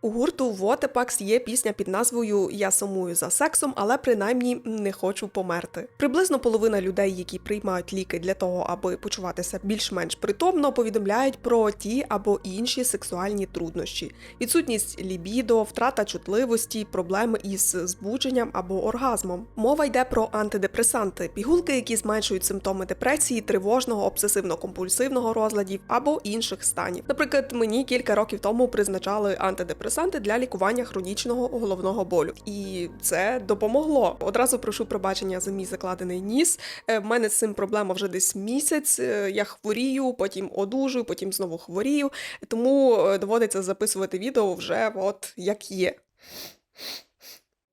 У гурту Вотепакс є пісня під назвою Я сумую за сексом, але принаймні не хочу померти. Приблизно половина людей, які приймають ліки для того, аби почуватися більш-менш притомно, повідомляють про ті або інші сексуальні труднощі: відсутність лібідо, втрата чутливості, проблеми із збудженням або оргазмом. Мова йде про антидепресанти, пігулки, які зменшують симптоми депресії, тривожного, обсесивно-компульсивного розладів або інших станів. Наприклад, мені кілька років тому призначали антидепресанти для лікування хронічного головного болю, і це допомогло. Одразу прошу пробачення за мій закладений ніс. Е, В мене з цим проблема вже десь місяць. Е, Я хворію, потім одужую, потім знову хворію. Тому е, доводиться записувати відео вже от як є.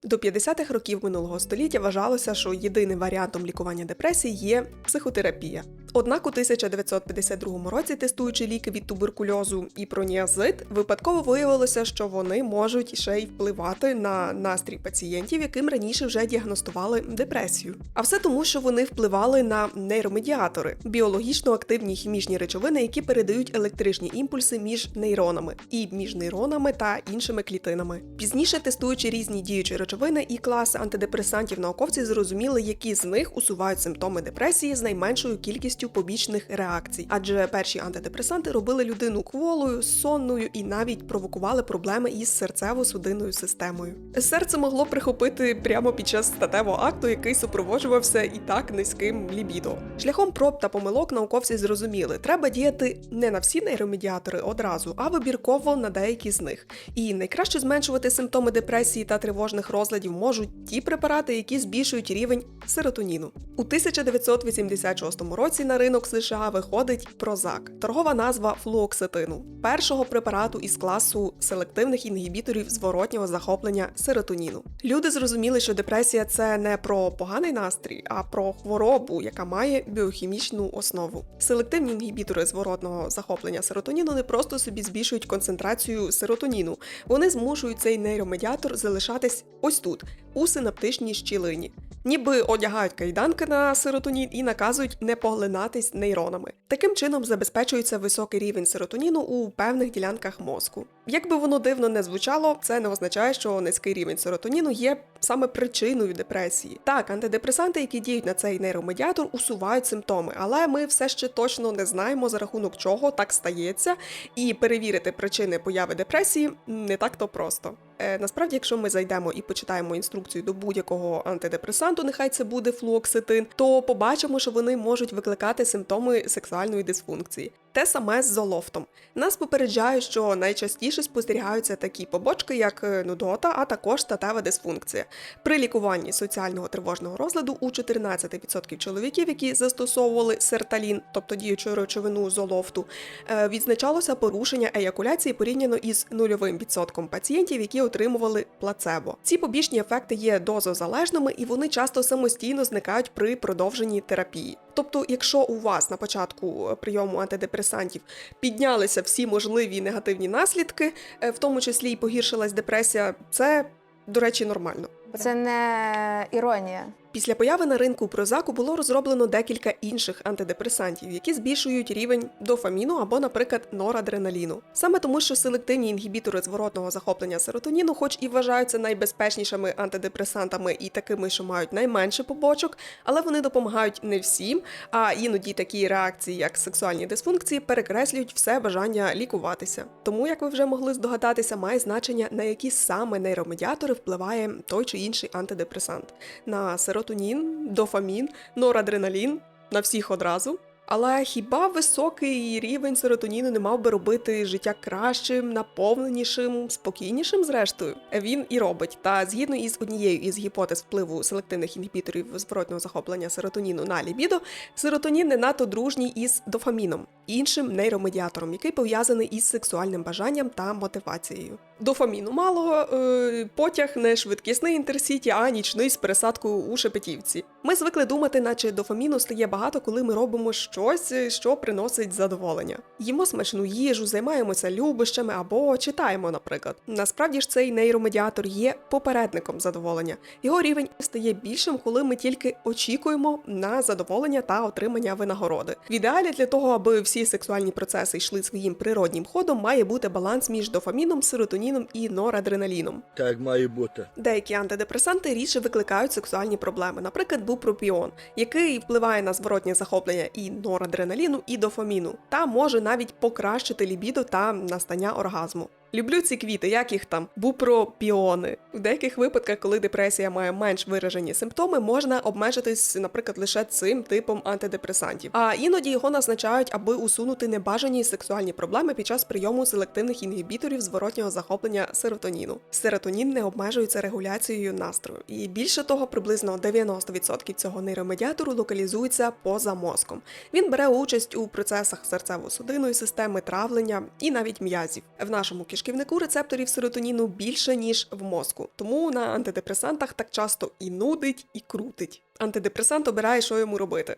До 50-х років минулого століття вважалося, що єдиним варіантом лікування депресії є психотерапія. Однак у 1952 році, тестуючи ліки від туберкульозу і проніазид, випадково виявилося, що вони можуть ще й впливати на настрій пацієнтів, яким раніше вже діагностували депресію. А все тому, що вони впливали на нейромедіатори біологічно активні хімічні речовини, які передають електричні імпульси між нейронами і між нейронами та іншими клітинами. Пізніше, тестуючи різні діючі речовини і класи антидепресантів, науковці зрозуміли, які з них усувають симптоми депресії з найменшою кількістю побічних реакцій, адже перші антидепресанти робили людину кволою, сонною і навіть провокували проблеми із серцево-судинною системою. Серце могло прихопити прямо під час статевого акту, який супроводжувався і так низьким лібідо. Шляхом проб та помилок науковці зрозуміли, треба діяти не на всі нейромедіатори одразу, а вибірково на деякі з них. І найкраще зменшувати симптоми депресії та тривожних розладів можуть ті препарати, які збільшують рівень серотоніну. У 1986 році на ринок США виходить Прозак, торгова назва флуоксетину, першого препарату із класу селективних інгібіторів зворотнього захоплення серотоніну. Люди зрозуміли, що депресія це не про поганий настрій, а про хворобу, яка має біохімічну основу. Селективні інгібітори зворотного захоплення серотоніну не просто собі збільшують концентрацію серотоніну, вони змушують цей нейромедіатор залишатись ось тут, у синаптичній щілині. Ніби одягають кайданки на серотонін і наказують не поглинатись нейронами. Таким чином забезпечується високий рівень серотоніну у певних ділянках мозку. Як би воно дивно не звучало, це не означає, що низький рівень серотоніну є саме причиною депресії. Так, антидепресанти, які діють на цей нейромедіатор, усувають симптоми, але ми все ще точно не знаємо за рахунок чого так стається, і перевірити причини появи депресії не так то просто. Е, насправді, якщо ми зайдемо і почитаємо інструкцію до будь-якого антидепресанту, нехай це буде флуоксетин, то побачимо, що вони можуть викликати симптоми сексуальної дисфункції. Те саме з золофтом. Нас попереджають, що найчастіше спостерігаються такі побочки, як е, нудота, а також статева дисфункція. При лікуванні соціального тривожного розладу у 14% чоловіків, які застосовували серталін, тобто діючу речовину золофту, е, відзначалося порушення еякуляції порівняно із нульовим відсотком пацієнтів, які отримували плацебо. Ці побічні ефекти є дозозалежними і вони часто самостійно зникають при продовженні терапії. Тобто, якщо у вас на початку е, прийому антидепресантів піднялися всі можливі негативні наслідки, е, в тому числі і погіршилась депресія, це, до речі, нормально. Це не іронія. Після появи на ринку прозаку було розроблено декілька інших антидепресантів, які збільшують рівень дофаміну або, наприклад, норадреналіну. Саме тому, що селективні інгібітори зворотного захоплення серотоніну, хоч і вважаються найбезпечнішими антидепресантами і такими, що мають найменше побочок, але вони допомагають не всім. А іноді такі реакції, як сексуальні дисфункції, перекреслюють все бажання лікуватися. Тому, як ви вже могли здогадатися, має значення на які саме нейромедіатори впливає той чи інший антидепресант на серотонін, дофамін, норадреналін на всіх одразу. Але хіба високий рівень серотоніну не мав би робити життя кращим, наповненішим, спокійнішим, зрештою? Він і робить. Та згідно із однією із гіпотез впливу селективних інгібіторів зворотного захоплення серотоніну на лібідо, серотонін не надто дружній із дофаміном, іншим нейромедіатором, який пов'язаний із сексуальним бажанням та мотивацією. Дофаміну мало, е, потяг не швидкісний інтерсіті, а нічний з пересадкою у шепетівці. Ми звикли думати, наче дофаміну стає багато, коли ми робимо щось, що приносить задоволення. Їмо смачну їжу, займаємося любощами або читаємо, наприклад. Насправді ж цей нейромедіатор є попередником задоволення. Його рівень стає більшим, коли ми тільки очікуємо на задоволення та отримання винагороди. В ідеалі для того, аби всі сексуальні процеси йшли своїм природнім ходом, має бути баланс між дофаміном, серотоніном серотоніном і норадреналіном. Так має бути. Деякі антидепресанти рідше викликають сексуальні проблеми, наприклад, бупропіон, який впливає на зворотнє захоплення і норадреналіну, і дофаміну, та може навіть покращити лібідо та настання оргазму. Люблю ці квіти, як їх там бупропіони. В деяких випадках, коли депресія має менш виражені симптоми, можна обмежитись, наприклад, лише цим типом антидепресантів. А іноді його назначають, аби усунути небажані сексуальні проблеми під час прийому селективних інгібіторів зворотнього захоплення серотоніну. Серотонін не обмежується регуляцією настрою, і більше того, приблизно 90% цього нейромедіатору локалізується поза мозком. Він бере участь у процесах серцево-судинної системи, травлення і навіть м'язів. В нашому кишківнику рецепторів серотоніну більше ніж в мозку, тому на антидепресантах так часто і нудить, і крутить. Антидепресант обирає, що йому робити.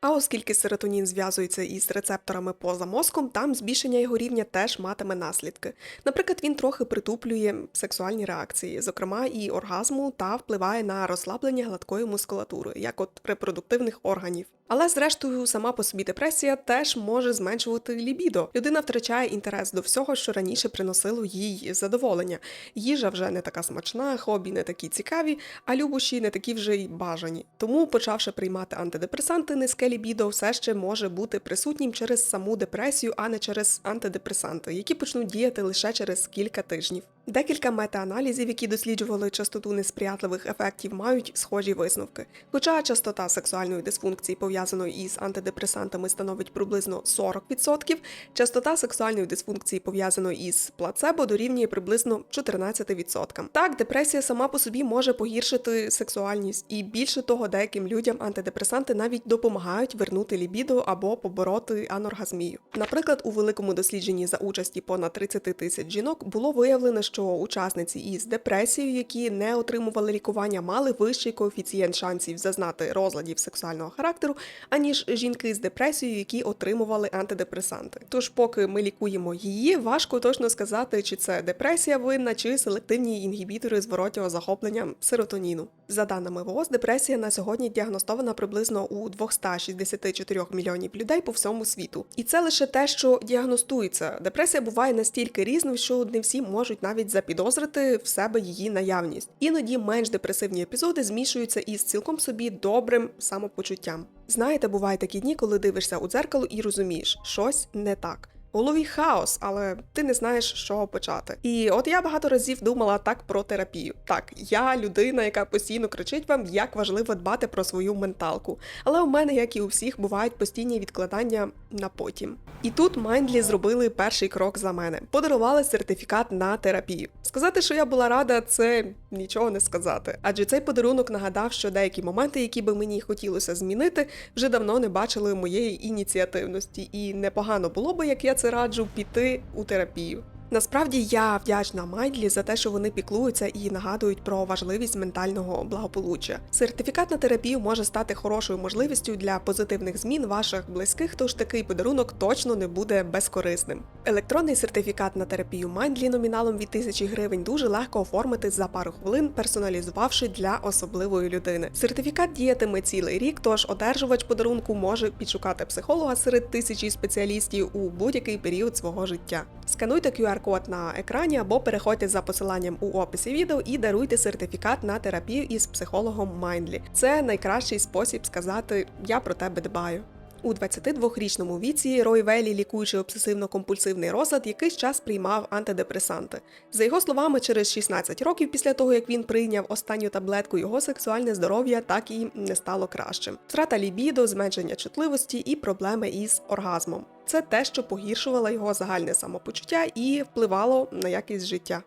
А оскільки серотонін зв'язується із рецепторами поза мозком, там збільшення його рівня теж матиме наслідки. Наприклад, він трохи притуплює сексуальні реакції, зокрема і оргазму, та впливає на розслаблення гладкої мускулатури, як от репродуктивних органів. Але зрештою, сама по собі депресія теж може зменшувати лібідо. Людина втрачає інтерес до всього, що раніше приносило їй задоволення. Їжа вже не така смачна, хобі не такі цікаві, а любощі не такі вже й бажані. Тому, почавши приймати антидепресанти, низьке лібідо все ще може бути присутнім через саму депресію, а не через антидепресанти, які почнуть діяти лише через кілька тижнів. Декілька метааналізів, які досліджували частоту несприятливих ефектів, мають схожі висновки. Хоча частота сексуальної дисфункції пов'язаної із антидепресантами становить приблизно 40%, частота сексуальної дисфункції пов'язаної із плацебо дорівнює приблизно 14%. Так, депресія сама по собі може погіршити сексуальність, і більше того, деяким людям антидепресанти навіть допомагають вернути лібідо або побороти аноргазмію. Наприклад, у великому дослідженні за участі понад 30 тисяч жінок було виявлено, що учасниці із депресією, які не отримували лікування, мали вищий коефіцієнт шансів зазнати розладів сексуального характеру, аніж жінки з депресією, які отримували антидепресанти. Тож, поки ми лікуємо її, важко точно сказати, чи це депресія винна, чи селективні інгібітори зворотнього захоплення серотоніну. За даними ВООЗ, депресія на сьогодні діагностована приблизно у 264 мільйонів людей по всьому світу. І це лише те, що діагностується. Депресія буває настільки різною, що не всі можуть навіть запідозрити в себе її наявність. Іноді менш депресивні епізоди змішуються із цілком собі добрим самопочуттям. Знаєте, бувають такі дні, коли дивишся у дзеркало і розумієш, щось не так. Голові хаос, але ти не знаєш, з чого почати. І от я багато разів думала так про терапію. Так, я людина, яка постійно кричить вам, як важливо дбати про свою менталку. Але у мене, як і у всіх, бувають постійні відкладання на потім. І тут Майндлі зробили перший крок за мене. Подарували сертифікат на терапію. Сказати, що я була рада, це нічого не сказати. Адже цей подарунок нагадав, що деякі моменти, які би мені хотілося змінити, вже давно не бачили моєї ініціативності, і непогано було би, як я це раджу, піти у терапію. Насправді я вдячна Майдлі за те, що вони піклуються і нагадують про важливість ментального благополуччя. Сертифікат на терапію може стати хорошою можливістю для позитивних змін ваших близьких, тож такий подарунок точно не буде безкорисним. Електронний сертифікат на терапію Майндлі номіналом від 1000 гривень дуже легко оформити за пару хвилин, персоналізувавши для особливої людини. Сертифікат діятиме цілий рік, тож одержувач подарунку може підшукати психолога серед тисячі спеціалістів у будь-який період свого життя. Скануйте QR-код на екрані або переходьте за посиланням у описі відео і даруйте сертифікат на терапію із психологом Майндлі. Це найкращий спосіб сказати Я про тебе дбаю. У 22-річному віці Рой Велі, лікуючи обсесивно-компульсивний розлад, якийсь час приймав антидепресанти. За його словами, через 16 років після того, як він прийняв останню таблетку, його сексуальне здоров'я так і не стало кращим. Втрата лібідо, зменшення чутливості і проблеми із оргазмом. Це те, що погіршувало його загальне самопочуття і впливало на якість життя.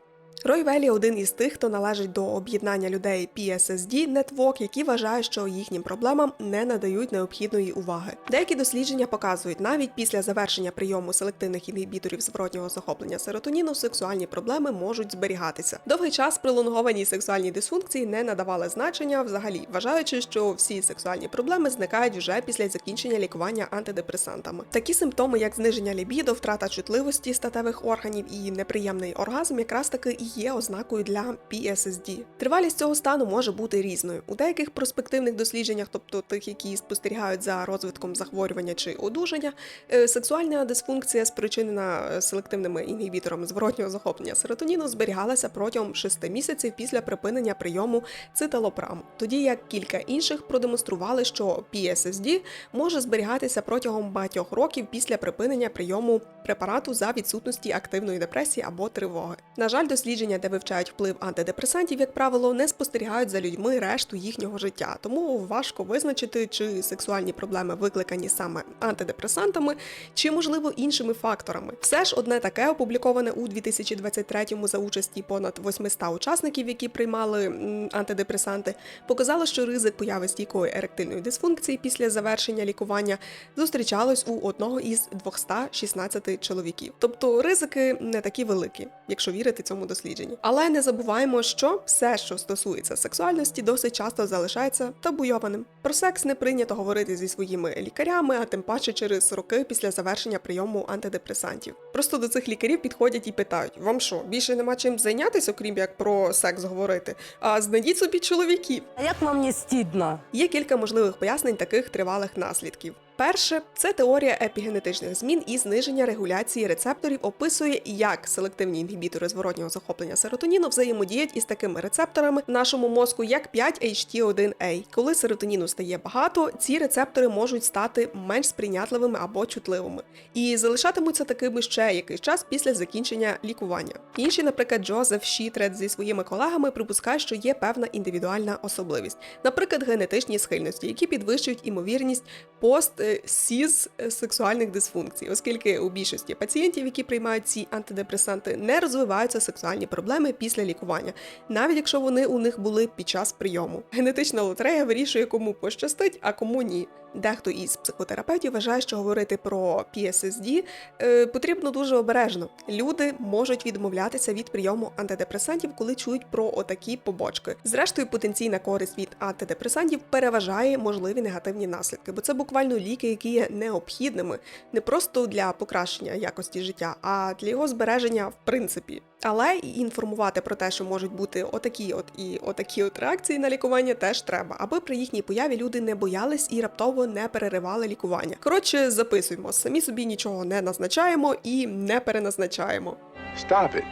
Рой Велі один із тих, хто належить до об'єднання людей PSSD Network, які вважають, що їхнім проблемам не надають необхідної уваги. Деякі дослідження показують, навіть після завершення прийому селективних інгібіторів зворотнього захоплення серотоніну сексуальні проблеми можуть зберігатися. Довгий час пролонгованій сексуальній дисфункції не надавали значення взагалі, вважаючи, що всі сексуальні проблеми зникають вже після закінчення лікування антидепресантами. Такі симптоми, як зниження лібідо, втрата чутливості статевих органів і неприємний оргазм, якраз таки і є ознакою для PSSD. Тривалість цього стану може бути різною. У деяких проспективних дослідженнях, тобто тих, які спостерігають за розвитком захворювання чи одужання, е, сексуальна дисфункція, спричинена е, селективними інгібіторами зворотнього захоплення серотоніну, зберігалася протягом 6 місяців після припинення прийому циталопраму. Тоді як кілька інших продемонстрували, що PSSD може зберігатися протягом багатьох років після припинення прийому препарату за відсутності активної депресії або тривоги. На жаль, дослідження, де вивчають вплив антидепресантів, як правило, не спостерігають за людьми решту їхнього життя, тому важко визначити, чи сексуальні проблеми викликані саме антидепресантами, чи можливо іншими факторами. Все ж одне таке опубліковане у 2023-му за участі понад 800 учасників, які приймали антидепресанти, показало, що ризик появи стійкої еректильної дисфункції після завершення лікування зустрічалось у одного із 216 чоловіків. Тобто ризики не такі великі, якщо вірити цьому дослідженню. Але не забуваємо, що все, що стосується сексуальності, досить часто залишається табуйованим. Про секс не прийнято говорити зі своїми лікарями, а тим паче через роки після завершення прийому антидепресантів. Просто до цих лікарів підходять і питають: вам що, більше нема чим зайнятися, окрім як про секс говорити? А знайдіть собі чоловіків. А як вам не стидно? Є кілька можливих пояснень таких тривалих наслідків. Перше, це теорія епігенетичних змін і зниження регуляції рецепторів описує, як селективні інгібітори зворотнього захоплення серотоніну взаємодіють із такими рецепторами в нашому мозку, як 5-HT1A. Коли серотоніну стає багато, ці рецептори можуть стати менш сприйнятливими або чутливими і залишатимуться такими ще якийсь час після закінчення лікування. Інші, наприклад, Джозеф Шітред зі своїми колегами припускають, що є певна індивідуальна особливість, наприклад, генетичні схильності, які підвищують імовірність пост сіз е, сексуальних дисфункцій, оскільки у більшості пацієнтів, які приймають ці антидепресанти, не розвиваються сексуальні проблеми після лікування, навіть якщо вони у них були під час прийому. Генетична лотерея вирішує, кому пощастить, а кому ні. Дехто із психотерапевтів вважає, що говорити про PSSD е, потрібно дуже обережно. Люди можуть відмовлятися від прийому антидепресантів, коли чують про отакі побочки. Зрештою, потенційна користь від антидепресантів переважає можливі негативні наслідки, бо це буквально ліки, які є необхідними не просто для покращення якості життя, а для його збереження в принципі. Але інформувати про те, що можуть бути отакі от і отакі от реакції на лікування, теж треба, аби при їхній появі люди не боялись і раптово не переривали лікування. Коротше, записуємо, самі собі нічого не назначаємо і не переназначаємо. Stop it.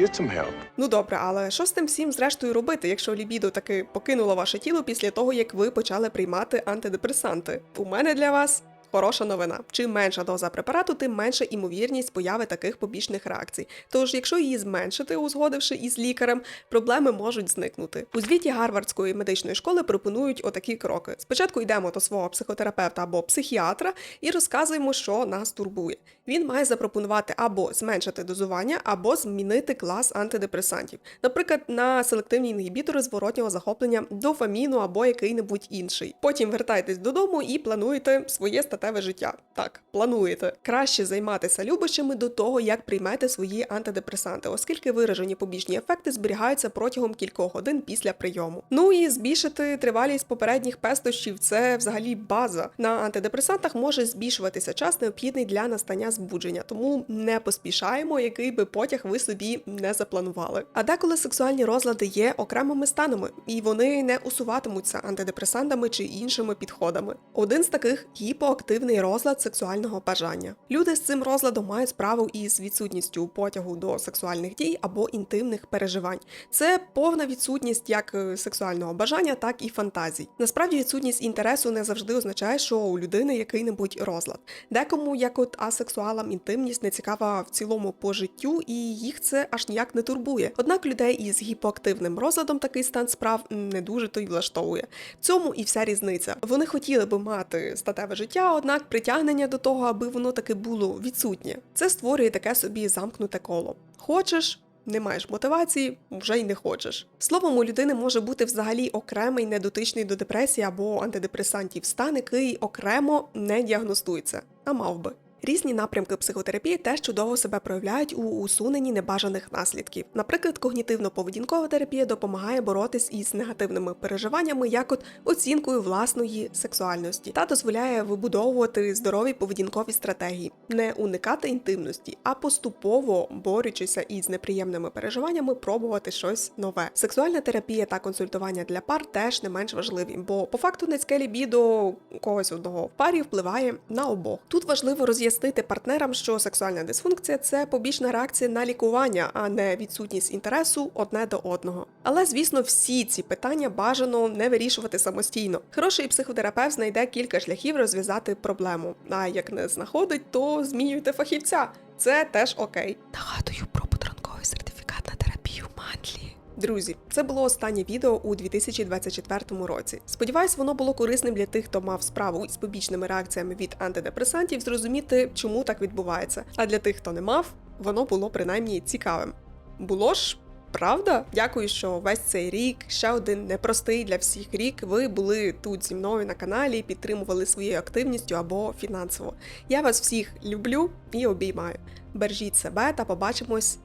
Get some help. Ну добре, але що з тим всім зрештою робити, якщо лібідо таки покинуло ваше тіло після того, як ви почали приймати антидепресанти? У мене для вас. Хороша новина. Чим менша доза препарату, тим менша імовірність появи таких побічних реакцій. Тож, якщо її зменшити, узгодивши із лікарем, проблеми можуть зникнути. У звіті Гарвардської медичної школи пропонують отакі кроки. Спочатку йдемо до свого психотерапевта або психіатра і розказуємо, що нас турбує. Він має запропонувати або зменшити дозування, або змінити клас антидепресантів, наприклад, на селективні інгібітори зворотнього захоплення дофаміну або який-небудь інший. Потім вертайтесь додому і плануєте своє статеве життя. Так, плануєте. Краще займатися любощами до того, як приймете свої антидепресанти, оскільки виражені побічні ефекти зберігаються протягом кількох годин після прийому. Ну і збільшити тривалість попередніх пестощів це взагалі база. На антидепресантах може збільшуватися час, необхідний для настання збудження, тому не поспішаємо, який би потяг ви собі не запланували. А деколи сексуальні розлади є окремими станами, і вони не усуватимуться антидепресантами чи іншими підходами. Один з таких гіпоактивний розлад сексуального бажання. Люди з цим розладом мають справу із відсутністю потягу до сексуальних дій або інтимних переживань. Це повна відсутність як е, сексуального бажання, так і фантазій. Насправді відсутність інтересу не завжди означає, що у людини який-небудь розлад. Декому, як от асексуалам, інтимність не цікава в цілому по життю, і їх це аж ніяк не турбує. Однак людей із гіпоактивним розладом такий стан справ не дуже то й влаштовує. В цьому і вся різниця. Вони хотіли би мати статеве життя, однак притягнення до того, аби воно таки було відсутнє. Це створює таке собі замкнуте коло. Хочеш. Не маєш мотивації, вже й не хочеш. Словом, у людини може бути взагалі окремий недотичний до депресії або антидепресантів стан, який окремо не діагностується, а мав би. Різні напрямки психотерапії теж чудово себе проявляють у усуненні небажаних наслідків. Наприклад, когнітивно-поведінкова терапія допомагає боротись із негативними переживаннями, як от оцінкою власної сексуальності, та дозволяє вибудовувати здорові поведінкові стратегії, не уникати інтимності, а поступово борючися із неприємними переживаннями, пробувати щось нове. Сексуальна терапія та консультування для пар теж не менш важливі, бо по факту низьке лібідо когось одного в парі впливає на обох. Тут важливо роз'яснити партнерам, що сексуальна дисфункція це побічна реакція на лікування, а не відсутність інтересу одне до одного. Але звісно, всі ці питання бажано не вирішувати самостійно. Хороший психотерапевт знайде кілька шляхів розв'язати проблему. А як не знаходить, то змінюйте фахівця. Це теж окей. Нагадую про подранковий сертифікат на терапію мандлі. Друзі, це було останнє відео у 2024 році. Сподіваюсь, воно було корисним для тих, хто мав справу із побічними реакціями від антидепресантів, зрозуміти, чому так відбувається. А для тих, хто не мав, воно було принаймні цікавим. Було ж. Правда, дякую, що весь цей рік, ще один непростий для всіх рік. Ви були тут зі мною на каналі, підтримували своєю активністю або фінансово. Я вас всіх люблю і обіймаю. Бережіть себе та побачимось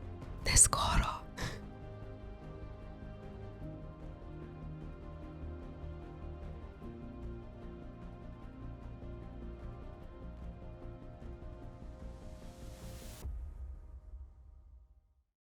не скоро.